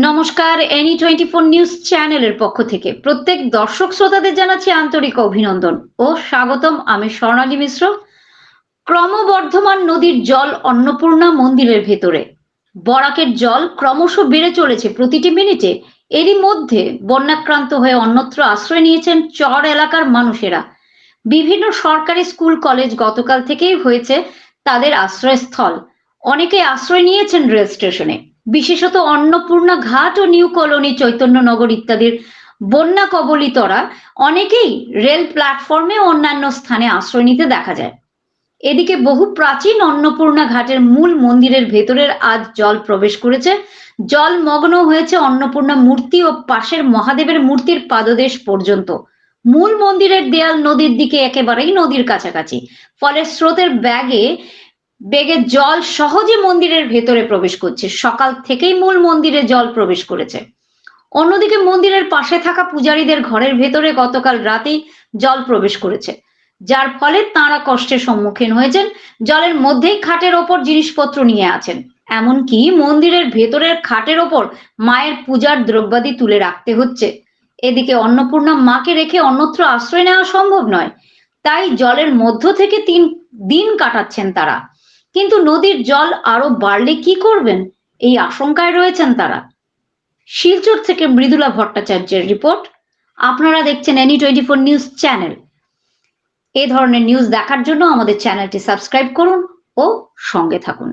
নমস্কার any twenty four news চ্যানেলের পক্ষ থেকে প্রত্যেক দর্শক শ্রোতাদের জানাচ্ছি আন্তরিক অভিনন্দন ও স্বাগতম আমি স্বর্ণালী মিশ্র। ক্রমবর্ধমান নদীর জল অন্নপূর্ণা মন্দিরের ভেতরে। বরাকের জল ক্রমশ বেড়ে চলেছে প্রতিটি মিনিটে। এরই মধ্যে বন্যাক্রান্ত হয়ে অন্যত্র আশ্রয় নিয়েছেন চর এলাকার মানুষেরা। বিভিন্ন সরকারি স্কুল, কলেজ গতকাল থেকেই হয়েছে তাদের আশ্রয়স্থল। অনেকে আশ্রয় নিয়েছেন রেল স্টেশনে। বিশেষত অন্নপূর্ণা ঘাট ও নিউ কলোনি, চৈতন্যনগর ইত্যাদির বন্যা কবলিতরা অনেকেই রেল প্ল্যাটফর্মে অন্যান্য স্থানে আশ্রয় নিতে দেখা যায়। এদিকে বহু প্রাচীন অন্নপূর্ণা ঘাটের মূল মন্দিরের ভেতরের আজ জল প্রবেশ করেছে। জল মগ্ন হয়েছে অন্নপূর্ণা মূর্তি ও পাশের মহাদেবের মূর্তির পাদদেশ পর্যন্ত। মূল মন্দিরের দেয়াল নদীর দিকে একেবারেই নদীর কাছাকাছি। ফলে স্রোতের ব্যাগে বেগে জল সহজে মন্দিরের ভেতরে প্রবেশ করছে। সকাল থেকেই মূল মন্দিরে জল প্রবেশ করেছে। অন্যদিকে মন্দিরের পাশে থাকা পূজারীদের ঘরের ভেতরে গতকাল রাতেই জল প্রবেশ করেছে। যার ফলে তাঁরা কষ্টের সম্মুখীন হয়েছেন। জলের মধ্যেই খাটের ওপর জিনিসপত্র নিয়ে আছেন। এমনকি মন্দিরের ভেতরের খাটের ওপর মায়ের পূজার দ্রব্যাদি তুলে রাখতে হচ্ছে। এদিকে অন্নপূর্ণা মাকে রেখে অন্যত্র আশ্রয় নেওয়া সম্ভব নয়। তাই জলের মধ্য থেকে তিন দিন কাটাচ্ছেন তারা। কিন্তু নদীর জল আরও বাড়লে কি করবেন? এই আশঙ্কায় রয়েছেন তারা। শিলচর থেকে মৃদুলা ভট্টাচার্যের রিপোর্ট। আপনারা দেখছেন any twenty four news channel. এ ধরনের নিউজ দেখার জন্য আমাদের চ্যানেলটি সাবস্ক্রাইব করুন ও সঙ্গে থাকুন।